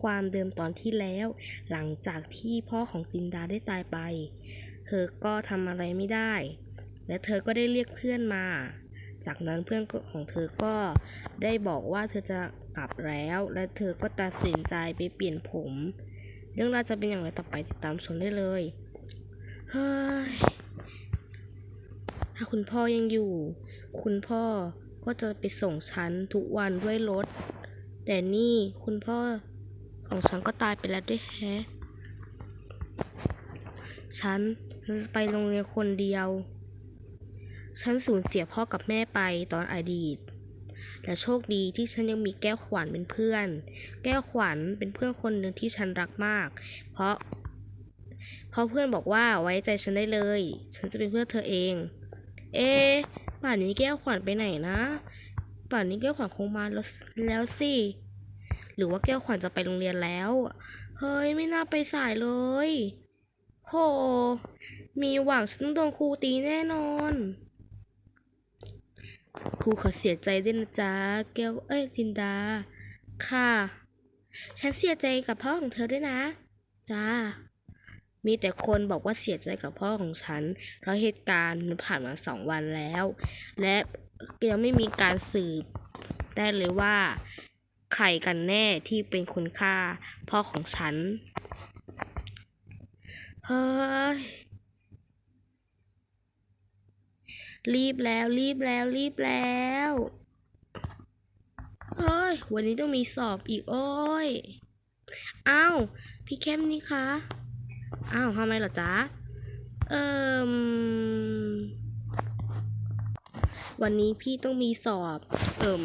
ความเดิมตอนที่แล้ว หลังจากที่พ่อของจินดาได้ตายไป เธอก็ทำอะไรไม่ได้ และเธอก็ได้เรียกเพื่อนมา จากนั้นเพื่อนของเธอก็ได้บอกว่าเธอจะกลับแล้ว และเธอก็ตัดสินใจไปเปลี่ยนผม เรื่องราวจะเป็นอย่างไรต่อไปติดตามชมได้เลยเฮ้ยถ้าคุณพ่อยังอยู่ คุณพ่อก็จะไปส่งฉันทุกวันด้วยรถ แต่นี่คุณพ่อ ของฉันก็ตายไปแล้วด้วยแฮะ ฉันไปโรงเรียนคนเดียว ฉันสูญเสียพ่อกับแม่ไปตอนอดีตและโชคดีที่ฉันยังมีแก้วขวัญเป็นเพื่อน แก้วขวัญเป็นเพื่อนคนหนึ่งที่ฉันรักมาก เพราะ เพราะเพื่อนบอกว่าไว้ใจฉันได้เลย ฉันจะเป็นเพื่อนเธอเอง เอะป่านนี้แก้วขวัญไปไหนนะ ป่านนี้แก้วขวัญคงมาแล้วแล้วสิ หรือว่าแก้วขวัญจะไปโรงเรียนแล้ว เฮ้ยไม่น่าไปสายเลย โห มีหวังฉันต้องโดนครูตีแน่นอน ครูขอเสียใจด้วยนะจ๊ะแก้วเอ้ยจินดา ค่ะ ฉันเสียใจกับพ่อของเธอด้วยนะ จ้า มีแต่คนบอกว่าเสียใจกับพ่อของฉัน เพราะเหตุการณ์มันผ่านมาสองวันแล้ว และยังไม่มีการสืบได้เลยว่า ใครกันแน่ที่เป็นคนฆ่า พ่อของฉัน เฮ้ย รีบแล้วรีบแล้วรีบแล้ว เฮ้ย วันนี้ต้องมีสอบอีกโอ้ย อ้าว พี่เข้มนี่คะ อ้าวทำไมเหรอจ๊ะ เอ่มวันนี้พี่ต้องมีสอบ เอ่ม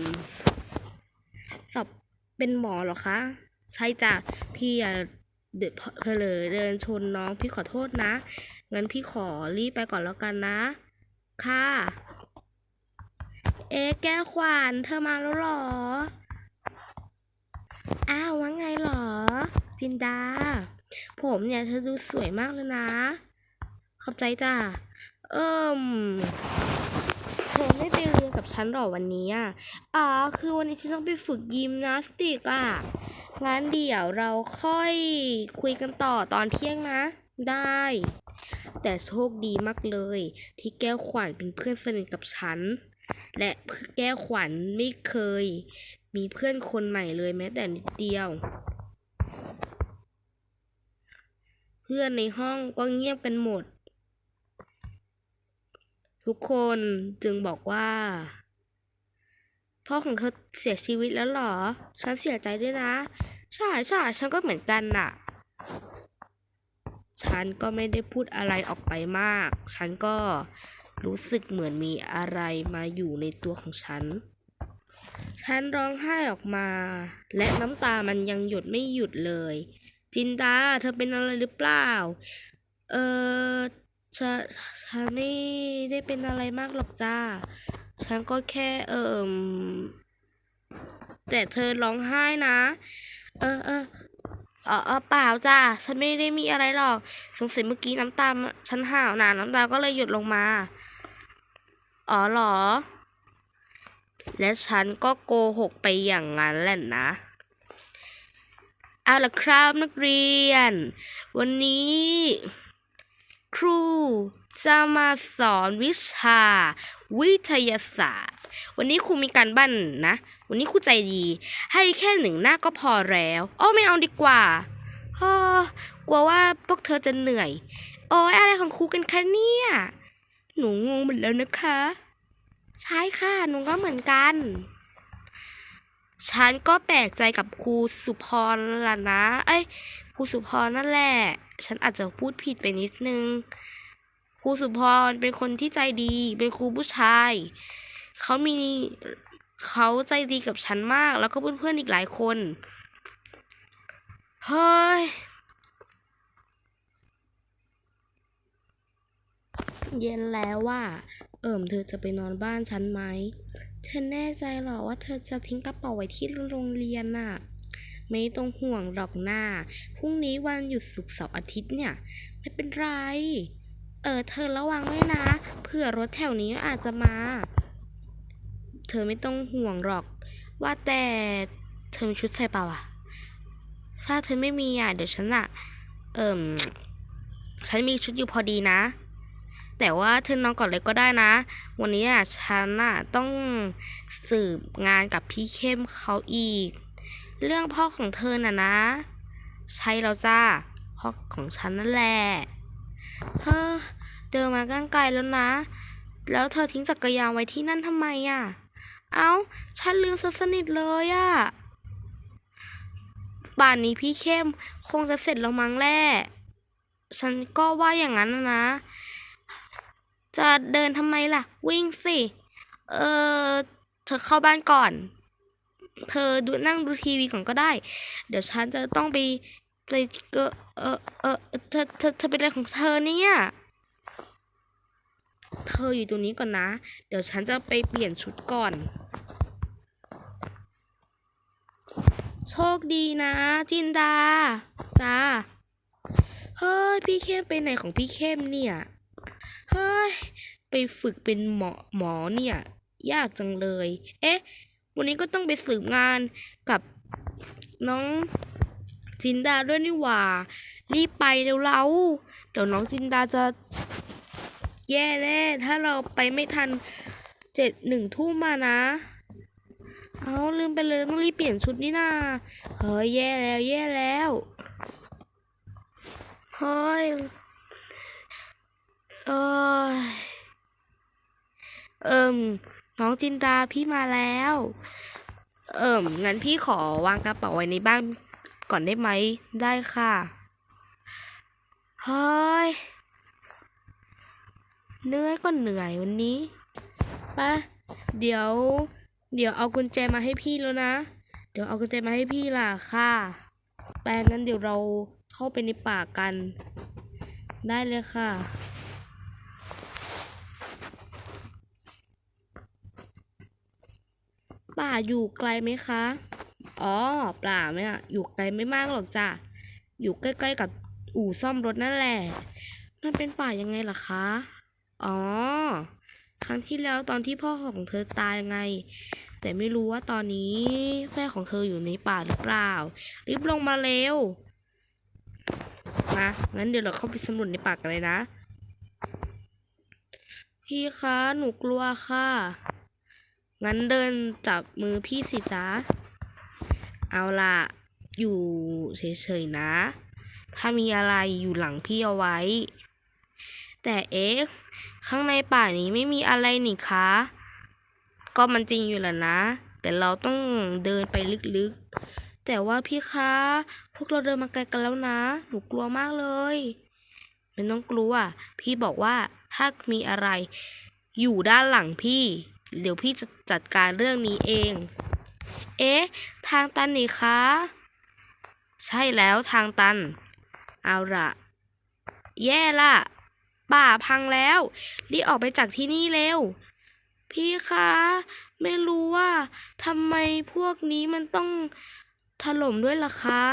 เป็นหมอเหรอคะ ใช่จ้ะพี่อะเดือดเพลอเดินชนน้องพี่ขอโทษนะ งั้นพี่ขอรีบไปก่อนแล้วกันนะ ค่ะ เอ๊แก้วขวานเธอมาแล้วหรอ อ้าวว่าไงหรอ จินดา ผมเนี่ยเธอดูสวยมากเลยนะ ขอบใจจ้ะ เอิ่มเธอไม่ไฉันหรอวันนี้อะอ๋อคือวันนี้ฉันต้องไปฝึกยิมนาสติกอะงั้นเดี๋ยวเราค่อยคุยกันต่อตอนเที่ยงนะ ได้ แต่โชคดีมากเลย ที่แก้วขวัญเป็นเพื่อนสนิทกับฉัน และแก้วขวัญไม่เคย มีเพื่อนคนใหม่เลยแม้แต่นิดเดียว เพื่อนในห้องก็เงียบกันหมดทุกคนจึงบอกว่า พ่อของเธอเสียชีวิตแล้วเหรอ ฉันเสียใจด้วยนะ ใช่ใช่ฉันก็เหมือนกันน่ะ ฉันก็ไม่ได้พูดอะไรออกไปมาก ฉันก็รู้สึกเหมือนมีอะไรมาอยู่ในตัวของฉัน ฉันร้องไห้ออกมา และน้ำตามันยังหยดไม่หยุดเลย จินดาเธอเป็นอะไรหรือเปล่า เออ ฉันฉันไม่ได้เป็นอะไรมากหรอกจ้า ฉันก็แค่เอิมแต่เธอร้องไห้นะ เออเออเออเปล่าจ้าฉันไม่ได้มีอะไรหรอก สงสัยเมื่อกี้น้ำตาฉันห่าวนะน้ำตาก็เลยหยดลงมา อ๋อเหรอ และฉันก็โกหกไปอย่างนั้นแหละนะเอาละครับนักเรียน วันนี้ ครูจะมาสอนวิชาวิทยาศาสตร์ วันนี้ครูมีการบ้านนะ วันนี้ครูใจดี ให้แค่หนึ่งหน้าก็พอแล้วอ้อไม่เอาดีกว่าอ้อกลัวว่าพวกเธอจะเหนื่อย โอ้ยอะไรของครูกันคะเนี่ย หนูงงหมดแล้วนะคะ ใช่ค่ะ หนูก็เหมือนกัน ฉันก็แปลกใจกับครูสุพรล่ะนะ เอ้ย ครูสุพรนั่นแหละ ฉันอาจจะพูดผิดไปนิดนึง ครูสุพรเป็นคนที่ใจดี เป็นครูผู้ชาย เขามีเขาใจดีกับฉันมาก แล้วก็เพื่อนๆอีกหลายคน เฮ้ย เย็นแล้วว่า เอิมเธอจะไปนอนบ้านฉันไหม เธอแน่ใจเหรอว่าเธอจะทิ้งกระเป๋าไว้ที่โรงเรียนน่ะ ไม่ต้องห่วงหรอกหน้า พรุ่งนี้วันหยุดศุกร์เสาร์อาทิตย์เนี่ย ไม่เป็นไร เออ เธอระวังด้วยนะ เผื่อรถแถวนี้อาจจะมา เธอไม่ต้องห่วงหรอก ว่าแต่เธอมีชุดใส่เปล่าอะถ้าเธอไม่มีอะ เดี๋ยวฉันอะเอิ่ม ฉันมีชุดอยู่พอดีนะ แต่ว่าเธอนอนก่อนเลยก็ได้นะ วันนี้อะฉันอะต้องสืบงานกับพี่เข้มเขาอีก เรื่องพ่อของเธอน่ะนะ ใช่แล้วจ้า พ่อของฉันนั่นแหละ เธอเดินมาก้างไกลแล้วนะ แล้วเธอทิ้งจักรยานไว้ที่นั่นทำไมอะ เอ้า ฉันลืมซะสนิทเลยอะป่านนี้พี่เข้มคงจะเสร็จแล้วมั้งแหละฉันก็ว่าอย่างนั้นนะนะจะเดินทำไมล่ะ วิ่งสิ เออเธอเข้าบ้านก่อน เธอดูนั่งดูทีวีก่อนก็ได้ เดี๋ยวฉันจะต้องไปไปเกอเออเออเธอเธอเธอเป็นอะไรของเธอเนี่ย เธออยู่ตรงนี้ก่อนนะ เดี๋ยวฉันจะไปเปลี่ยนชุดก่อน โชคดีนะ จินดาจ้าเฮ้ยพี่เข้มไปไหนของพี่เข้มเนี่ยเฮ้ยไปฝึกเป็นหมอหมอเนี่ย ยากจังเลย เอ๊ะ วันนี้ก็ต้องไปสืบงานกับน้องจินดาด้วยนี่หว่า รีบไปเร็วเราเดี๋ยวน้องจินดาจะแย่แน่ถ้าเราไปไม่ทันเจ็ดหนึ่งทุ่มมานะ เอาลืมไปเลยต้องรีบเปลี่ยนชุดนี่นาเฮ้ยแย่แล้วแย่แล้วเฮ้ยเอ้ยเอิ่ม น้องจินดาพี่มาแล้ว เอิ่มงั้นพี่ขอวางกระเป๋าไว้ในบ้านก่อนได้ไหม ได้ค่ะ เฮ้ย เหนื่อยก็เหนื่อยวันนี้ไปะเดี๋ยว เดี๋ยวเอากุญแจมาให้พี่แล้วนะ เดี๋ยวเอากุญแจมาให้พี่ล่ะค่ะแปลงั้นเดี๋ยวเราเข้าไปในป่ากัน ได้เลยค่ะ ป่าอยู่ไกลไหมคะ อ๋อป่าไหมอะอยู่ไกลไม่มากหรอกจ้ะ อยู่ใกล้ ๆ กับอู่ซ่อมรถนั่นแหละ มันเป็นป่ายังไงล่ะคะ อ๋อ ครั้งที่แล้วตอนที่พ่อของเธอตายไง แต่ไม่รู้ว่าตอนนี้แม่ของเธออยู่ในป่าหรือเปล่า รีบลงมาเร็ว นะงั้นเดี๋ยวเราเข้าไปสำรวจในป่ากันเลยนะ พี่คะ หนูกลัวค่ะ งั้นเดินจับมือพี่สิจ๊ะ เอาล่ะ อยู่เฉยๆนะ ถ้ามีอะไรอยู่หลังพี่เอาไว้ แต่เอ๊ะข้างในป่านี้ไม่มีอะไรนี่คะ ก็มันจริงอยู่แหละนะ แต่เราต้องเดินไปลึกๆ แต่ว่าพี่คะ พวกเราเดินมาไกลกันแล้วนะ หนูกลัวมากเลยไม่ต้องกลัว พี่บอกว่าถ้ามีอะไร อยู่ด้านหลังพี่ เดี๋ยวพี่จะจัดการเรื่องนี้เอง เอ๊ะ ทางตันนี่คะ ใช่แล้วทางตัน เอาละแย่ละป่าพังแล้ว รีบออกไปจากที่นี่เร็ว พี่คะ ไม่รู้ว่าทำไมพวกนี้มันต้องถล่มด้วยล่ะคะ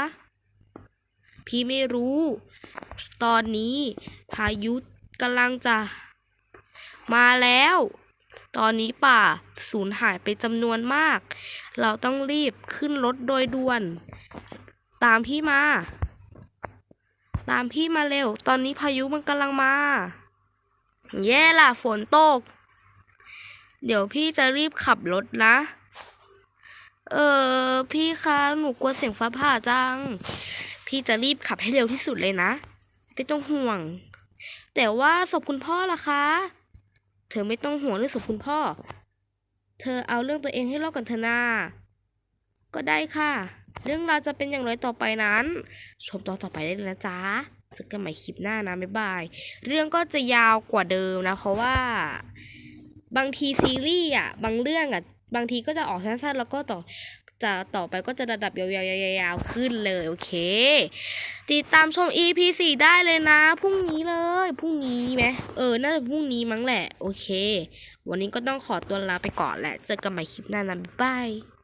พี่ไม่รู้ ตอนนี้พายุกำลังจะ มาแล้ว ตอนนี้ป่าสูญหายไปจำนวนมาก เราต้องรีบขึ้นรถโดยด่วน ตามพี่มา ตามพี่มาเร็ว ตอนนี้พายุมันกำลังมา แย่ล่ะฝนตก เดี๋ยวพี่จะรีบขับรถนะ เออพี่คะหนูกลัวเสียงฟ้าผ่าจัง พี่จะรีบขับให้เร็วที่สุดเลยนะ ไม่ต้องห่วง แต่ว่าศพคุณพ่อล่ะคะ เธอไม่ต้องห่วงเรื่องของคุณพ่อ เธอเอาเรื่องตัวเองให้รอดก่อนเถอะนาก็ได้ค่ะ เรื่องราวจะเป็นอย่างไรต่อไปนั้น ชมตอนต่อไปได้เลยนะจ๊ะเจอกันใหม่คลิปหน้านะบ๊ายบาย เรื่องก็จะยาวกว่าเดิมนะ เพราะว่า บางทีซีรีส์อะ บางเรื่องอะ บางทีก็จะออกสั้นๆ แล้วก็ต่อ จะต่อไปก็จะระดับยาวๆๆๆขึ้นเลยโอเค ติดตามชม EP 4ได้เลยนะพรุ่งนี้เลยพรุ่งนี้ไหมเออน่าจะพรุ่งนี้มั้งแหละ โอเค วันนี้ก็ต้องขอตัวลาไปก่อนแหละเจอกันใหม่คลิปหน้านะบ๊ายบาย